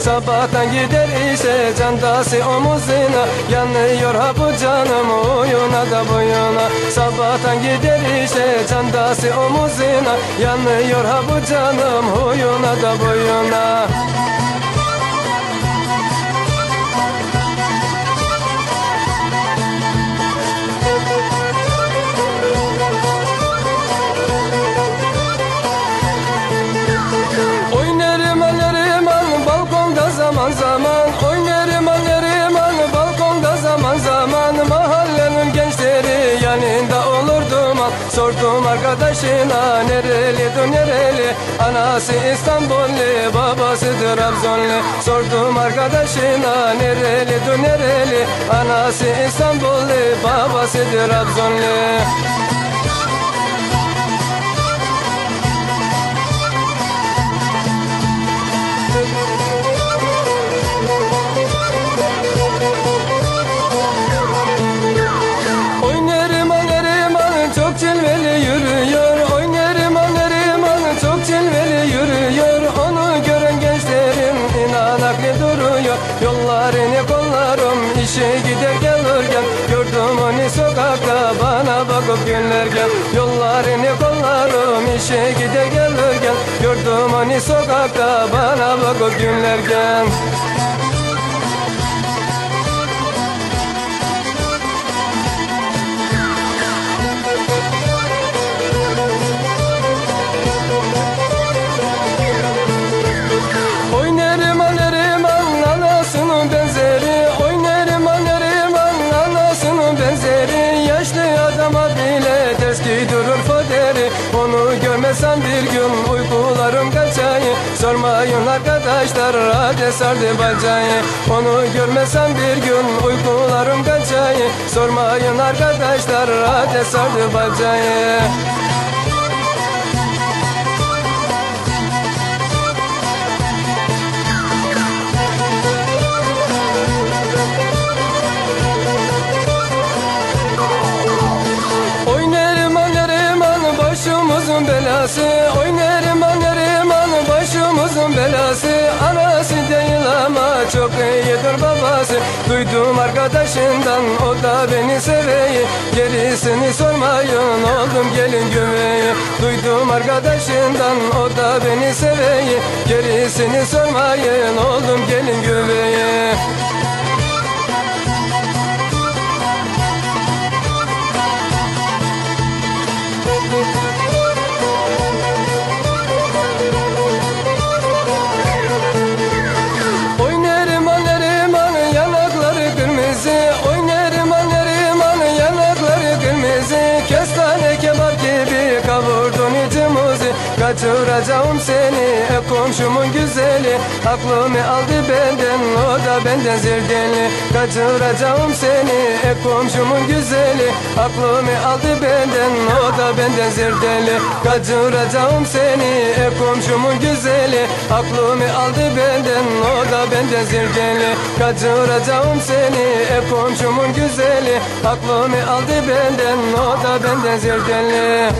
Sabahtan gider işe candası omuzuna. Yanıyor ha bu canım oyuna da boyuna. Sabahtan gider işe candası omuzuna. Yanıyor ha bu canım oyuna da boyuna zaman zaman Oynarım alırım al balkonda zaman zaman Mahallenin gençleri yanında olurdum al. Sordum arkadaşına nereli nereli? Anası İstanbullu babası Trabzonlu Sordum arkadaşına nereli nereli? Anası İstanbullu babası Trabzonlu bana bakıp günlerken Yollarını kollarım işe gider gelirken Gördüm onu sokakta bana bakıp günlerken Görmesem bir gün uykularım kaçayı. Sormayın arkadaşlar rade sardı bacayı Onu görmesem bir gün uykularım kaçayı. Sormayın arkadaşlar rade sardı bacayı belası alırım al başımızın belası. Anası değil ama çok iyidir babası. Duydum arkadaşından o da beni seveyi. Gerisini sormayın oldum gelin güveyi Duydum arkadaşından o da beni seveyi. Gerisini sormayın oldum gelin güveyi Kaçıracağım seni. E komşumun güzeli. Aklımı aldı benden o da benden zerdeli Kaçıracağım seni e komşumun güzeli. Aklımı aldı benden o da benden zerdeli Kaçıracağım seni e komşumun güzeli. Aklımı aldı benden o da benden zerdeli Kaçıracağım seni e komşumun güzeli. Aklımı aldı benden o da benden zerdeli